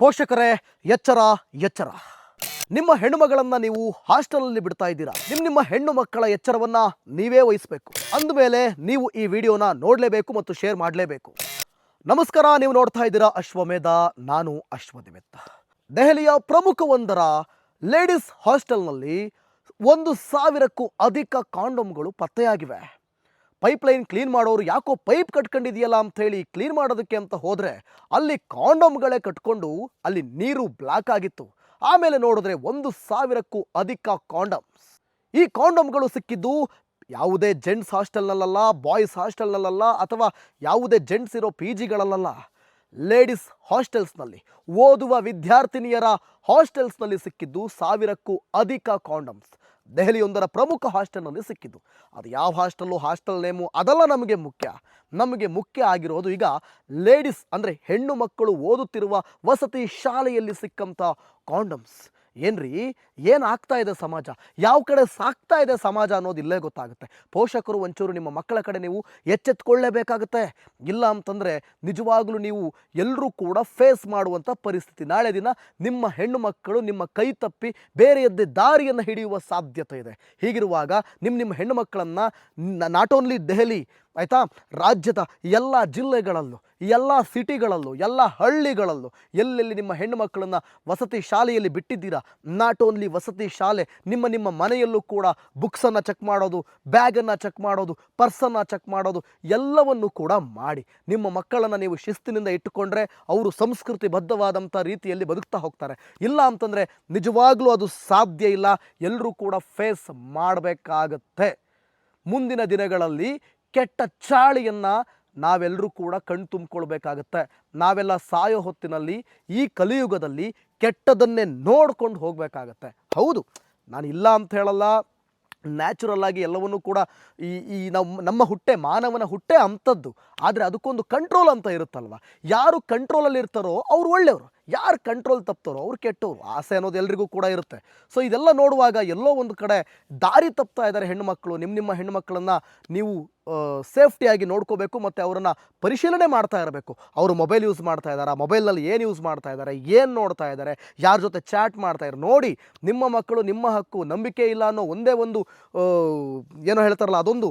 ಪೋಷಕರೇ, ಎಚ್ಚರ ಎಚ್ಚರ. ನಿಮ್ಮ ಹೆಣ್ಣುಮಗಳನ್ನು ನೀವು ಹಾಸ್ಟೆಲಲ್ಲಿ ಬಿಡ್ತಾ ಇದ್ದೀರಾ? ನಿಮ್ಮ ನಿಮ್ಮ ಹೆಣ್ಣು ಮಕ್ಕಳ ಎಚ್ಚರವನ್ನ ನೀವೇ ವಹಿಸಬೇಕು. ಅಂದಮೇಲೆ ನೀವು ಈ ವಿಡಿಯೋನ ನೋಡಲೇಬೇಕು ಮತ್ತು ಶೇರ್ ಮಾಡಲೇಬೇಕು. ನಮಸ್ಕಾರ, ನೀವು ನೋಡ್ತಾ ಇದ್ದೀರಾ ಅಶ್ವಮೇಧ, ನಾನು ಅಶ್ವದಿಮೆತ್ತ ದೆಹಲಿಯ ಪ್ರಮುಖವೊಂದರ ಲೇಡೀಸ್ ಹಾಸ್ಟೆಲ್ನಲ್ಲಿ ಒಂದು ಸಾವಿರಕ್ಕೂ ಅಧಿಕ ಕಾಂಡೋಮ್ಗಳು ಪತ್ತೆಯಾಗಿವೆ. ಪೈಪ್ಲೈನ್ ಕ್ಲೀನ್ ಮಾಡೋರು ಯಾಕೋ ಪೈಪ್ ಕಟ್ಕೊಂಡಿದೆಯಲ್ಲ ಅಂತ ಹೇಳಿ ಕ್ಲೀನ್ ಮಾಡೋದಕ್ಕೆ ಅಂತ ಹೋದರೆ ಅಲ್ಲಿ ಕಾಂಡೋಮ್ಗಳೇ ಕಟ್ಕೊಂಡು ಅಲ್ಲಿ ನೀರು ಬ್ಲಾಕ್ ಆಗಿತ್ತು. ಆಮೇಲೆ ನೋಡಿದ್ರೆ ಒಂದು ಸಾವಿರಕ್ಕೂ ಅಧಿಕ ಕಾಂಡಮ್ಸ್. ಈ ಕಾಂಡೋಮ್ಗಳು ಸಿಕ್ಕಿದ್ದು ಯಾವುದೇ ಜೆಂಟ್ಸ್ ಹಾಸ್ಟೆಲ್ನಲ್ಲ ಬಾಯ್ಸ್ ಹಾಸ್ಟೆಲ್ನಲ್ಲ ಅಥವಾ ಯಾವುದೇ ಜೆಂಟ್ಸ್ ಇರೋ ಪಿ ಜಿಗಳಲ್ಲ ಲೇಡೀಸ್ ಹಾಸ್ಟೆಲ್ಸ್ನಲ್ಲಿ, ಓದುವ ವಿದ್ಯಾರ್ಥಿನಿಯರ ಹಾಸ್ಟೆಲ್ಸ್ನಲ್ಲಿ ಸಿಕ್ಕಿದ್ದು ಸಾವಿರಕ್ಕೂ ಅಧಿಕ ಕಾಂಡಮ್ಸ್. ದೆಹಲಿಯೊಂದರ ಪ್ರಮುಖ ಹಾಸ್ಟೆಲ್ನಲ್ಲಿ ಸಿಕ್ಕಿದ್ದು. ಅದು ಯಾವ ಹಾಸ್ಟೆಲ್ಲು ಹಾಸ್ಟೆಲ್ ನೇಮು ಅದೆಲ್ಲ ನಮಗೆ ಮುಖ್ಯ. ನಮಗೆ ಮುಖ್ಯ ಆಗಿರೋದು ಈಗ ಲೇಡೀಸ್ ಅಂದರೆ ಹೆಣ್ಣು ಮಕ್ಕಳು ಓದುತ್ತಿರುವ ವಸತಿ ಶಾಲೆಯಲ್ಲಿ ಸಿಕ್ಕಂಥ ಕಾಂಡಮ್ಸ್ ಏನ್ರಿ? ಏನು ಆಗ್ತಾ ಇದೆ ಸಮಾಜ? ಯಾವ ಕಡೆ ಸಾಕ್ತಾ ಇದೆ ಸಮಾಜ ಅನ್ನೋದು ಇಲ್ಲೇ ಗೊತ್ತಾಗುತ್ತೆ. ಪೋಷಕರು ಒಂಚೂರು ನಿಮ್ಮ ಮಕ್ಕಳ ಕಡೆ ನೀವು ಎಚ್ಚೆತ್ಕೊಳ್ಳೇಬೇಕಾಗುತ್ತೆ. ಇಲ್ಲ ಅಂತಂದರೆ ನಿಜವಾಗ್ಲೂ ನೀವು ಎಲ್ಲರೂ ಕೂಡ ಫೇಸ್ ಮಾಡುವಂಥ ಪರಿಸ್ಥಿತಿ. ನಾಳೆ ದಿನ ನಿಮ್ಮ ಹೆಣ್ಣು ಮಕ್ಕಳು ನಿಮ್ಮ ಕೈ ತಪ್ಪಿ ಬೇರೆಯದ್ದೇ ದಾರಿಯನ್ನು ಹಿಡಿಯುವ ಸಾಧ್ಯತೆ ಇದೆ. ಹೀಗಿರುವಾಗ ನಿಮ್ಮ ನಿಮ್ಮ ಹೆಣ್ಣು ಮಕ್ಕಳನ್ನು ನಾಟ್ ಓನ್ಲಿ ದೆಹಲಿ ಆಯಿತಾ? ರಾಜ್ಯದ ಎಲ್ಲ ಜಿಲ್ಲೆಗಳಲ್ಲೂ, ಎಲ್ಲ ಸಿಟಿಗಳಲ್ಲೂ, ಎಲ್ಲ ಹಳ್ಳಿಗಳಲ್ಲೂ ಎಲ್ಲೆಲ್ಲಿ ನಿಮ್ಮ ಹೆಣ್ಣು ಮಕ್ಕಳನ್ನು ವಸತಿ ಶಾಲೆಯಲ್ಲಿ ಬಿಟ್ಟಿದ್ದೀರಾ? ನಾಟ್ ಓನ್ಲಿ ವಸತಿ ಶಾಲೆ, ನಿಮ್ಮ ನಿಮ್ಮ ಮನೆಯಲ್ಲೂ ಕೂಡ ಬುಕ್ಸನ್ನು ಚೆಕ್ ಮಾಡೋದು, ಬ್ಯಾಗನ್ನು ಚೆಕ್ ಮಾಡೋದು, ಪರ್ಸನ್ನು ಚೆಕ್ ಮಾಡೋದು ಎಲ್ಲವನ್ನು ಕೂಡ ಮಾಡಿ. ನಿಮ್ಮ ಮಕ್ಕಳನ್ನು ನೀವು ಶಿಸ್ತಿನಿಂದ ಇಟ್ಟುಕೊಂಡ್ರೆ ಅವರು ಸಂಸ್ಕೃತಿ ಬದ್ಧವಾದಂಥ ರೀತಿಯಲ್ಲಿ ಬದುಕ್ತಾ ಹೋಗ್ತಾರೆ. ಇಲ್ಲ ಅಂತಂದರೆ ನಿಜವಾಗ್ಲೂ ಅದು ಸಾಧ್ಯ ಇಲ್ಲ. ಎಲ್ಲರೂ ಕೂಡ ಫೇಸ್ ಮಾಡಬೇಕಾಗತ್ತೆ. ಮುಂದಿನ ದಿನಗಳಲ್ಲಿ ಕೆಟ್ಟ ಚಾಳಿಯನ್ನು ನಾವೆಲ್ಲರೂ ಕೂಡ ಕಣ್ ತುಂಬಿಕೊಳ್ಬೇಕಾಗತ್ತೆ. ನಾವೆಲ್ಲ ಸಾಯೋ ಹೊತ್ತಿನಲ್ಲಿ, ಈ ಕಲಿಯುಗದಲ್ಲಿ ಕೆಟ್ಟದನ್ನೇ ನೋಡ್ಕೊಂಡು ಹೋಗಬೇಕಾಗತ್ತೆ. ಹೌದು, ನಾನು ಇಲ್ಲ ಅಂತ ಹೇಳಲ್ಲ. ನ್ಯಾಚುರಲ್ ಆಗಿ ಎಲ್ಲವನ್ನೂ ಕೂಡ ಈ ಈ ನಮ್ಮ ನಮ್ಮ ಹುಟ್ಟೆ, ಮಾನವನ ಹುಟ್ಟೆ ಅಂಥದ್ದು. ಆದರೆ ಅದಕ್ಕೊಂದು ಕಂಟ್ರೋಲ್ ಅಂತ ಇರುತ್ತಲ್ವ? ಯಾರು ಕಂಟ್ರೋಲಲ್ಲಿ ಇರ್ತಾರೋ ಅವ್ರು ಒಳ್ಳೆಯವರು. ಯಾರು ಕಂಟ್ರೋಲ್ ತಪ್ತಾರೋ ಅವ್ರು ಕೆಟ್ಟವರು ಆಸೆ ಅನ್ನೋದು ಎಲ್ರಿಗೂ ಕೂಡ ಇರುತ್ತೆ. ಸೊ ಇದೆಲ್ಲ ನೋಡುವಾಗ ಎಲ್ಲೋ ಒಂದು ಕಡೆ ದಾರಿ ತಪ್ತಾ ಇದ್ದಾರೆ ಹೆಣ್ಣುಮಕ್ಕಳು ನಿಮ್ಮ ನಿಮ್ಮ ಹೆಣ್ಣುಮಕ್ಕಳನ್ನು ನೀವು ಸೇಫ್ಟಿಯಾಗಿ ನೋಡ್ಕೋಬೇಕು ಮತ್ತು ಅವರನ್ನು ಪರಿಶೀಲನೆ ಮಾಡ್ತಾ ಇರಬೇಕು. ಅವರು ಮೊಬೈಲ್ ಯೂಸ್ ಮಾಡ್ತಾ ಇದ್ದಾರೆ ಮೊಬೈಲ್ನಲ್ಲಿ ಏನು ಯೂಸ್ ಮಾಡ್ತಾ ಇದ್ದಾರೆ ಏನು ನೋಡ್ತಾ ಇದ್ದಾರೆ ಯಾರ ಜೊತೆ ಚಾಟ್ ಮಾಡ್ತಾ ಇದ್ದಾರೆ ನೋಡಿ ನಿಮ್ಮ ಮಕ್ಕಳು, ನಿಮ್ಮ ಹಕ್ಕು, ನಂಬಿಕೆ ಇಲ್ಲ ಅನ್ನೋ ಒಂದೇ ಒಂದು ಏನೋ ಹೇಳ್ತಾರಲ್ಲ ಅದೊಂದು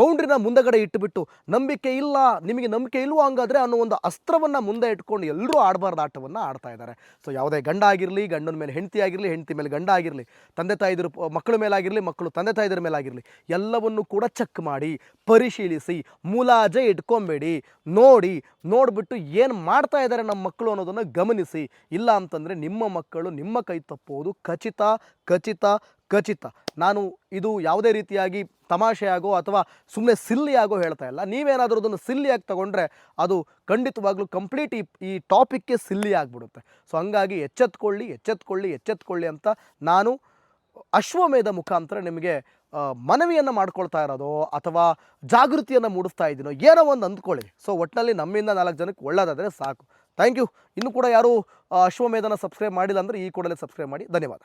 ಬೌಂಡ್ರಿನ ಮುಂದಗಡೆ ಇಟ್ಟುಬಿಟ್ಟು ನಂಬಿಕೆ ಇಲ್ಲ, ನಿಮಗೆ ನಂಬಿಕೆ ಇಲ್ವೋ ಹಂಗಾದರೆ ಅನ್ನೋ ಒಂದು ಅಸ್ತ್ರವನ್ನು ಮುಂದೆ ಇಟ್ಕೊಂಡು ಎಲ್ಲರೂ ಆಡಬಾರ್ದು. ಆಟವನ್ನು ಆಡ್ತಾ ಇದ್ದಾರೆ. ಸೊ ಯಾವುದೇ ಗಂಡ ಆಗಿರಲಿ ಗಂಡನ ಮೇಲೆ ಹೆಂಡತಿ ಆಗಿರಲಿ, ಹೆಂಡತಿ ಮೇಲೆ ಗಂಡ ಆಗಿರಲಿ, ತಂದೆ ತಾಯಿದ್ರು ಮಕ್ಕಳ ಮೇಲಾಗಿರಲಿ, ಮಕ್ಕಳು ತಂದೆ ತಾಯಿದ್ರ ಮೇಲಾಗಿರಲಿ, ಎಲ್ಲವನ್ನು ಕೂಡ ಚೆಕ್ ಮಾಡಿ, ಪರಿಶೀಲಿಸಿ, ಮುಲಾಜೆ ಇಟ್ಕೊಂಬೇಡಿ, ನೋಡಿ, ನೋಡಿಬಿಟ್ಟು ಏನು ಮಾಡ್ತಾ ಇದ್ದಾರೆ ನಮ್ಮ ಮಕ್ಕಳು ಅನ್ನೋದನ್ನು ಗಮನಿಸಿ. ಇಲ್ಲ ಅಂತಂದರೆ ನಿಮ್ಮ ಮಕ್ಕಳು ನಿಮ್ಮ ಕೈ ತಪ್ಪುವುದು ಖಚಿತ ಖಚಿತ ಖಚಿತ. ನಾನು ಇದು ಯಾವುದೇ ರೀತಿಯಾಗಿ ತಮಾಷೆಯಾಗೋ ಅಥವಾ ಸುಮ್ಮನೆ ಸಿಲ್ಲಿಯಾಗೋ ಹೇಳ್ತಾ ಇಲ್ಲ. ನೀವೇನಾದರೂ ಅದನ್ನು ಸಿಲ್ಲಿಯಾಗಿ ತಗೊಂಡ್ರೆ ಅದು ಖಂಡಿತವಾಗ್ಲೂ ಕಂಪ್ಲೀಟ್ ಈ ಈ ಟಾಪಿಕ್ಗೆ ಸಿಲ್ಲಿ ಆಗಿಬಿಡುತ್ತೆ. ಸೊ, ಹಂಗಾಗಿ ಎಚ್ಚೆತ್ಕೊಳ್ಳಿ ಎಚ್ಚೆತ್ಕೊಳ್ಳಿ ಎಚ್ಚೆತ್ಕೊಳ್ಳಿ ಅಂತ ನಾನು ಅಶ್ವಮೇಧ ಮುಖಾಂತರ ನಿಮಗೆ ಮನವಿಯನ್ನು ಮಾಡ್ಕೊಳ್ತಾ ಇರೋದೋ ಅಥವಾ ಜಾಗೃತಿಯನ್ನು ಮೂಡಿಸ್ತಾ ಇದ್ದೀನೋ ಏನೋ ಒಂದು ಅಂದ್ಕೊಳ್ಳಿ. ಸೊ ಒಟ್ಟಿನಲ್ಲಿ ನಮ್ಮಿಂದ ನಾಲ್ಕು ಜನಕ್ಕೆ ಒಳ್ಳೆಯದಾದರೆ ಸಾಕು. Thank you. ಇನ್ನು ಕೂಡ ಯಾರು ಅಶ್ವಮೇಧನ ಸಬ್ಸ್ಕ್ರೈಬ್ ಮಾಡಿಲ್ಲ ಅಂದರೆ ಈ ಕೂಡಲೇ ಸಬ್ಸ್ಕ್ರೈಬ್ ಮಾಡಿ. ಧನ್ಯವಾದ.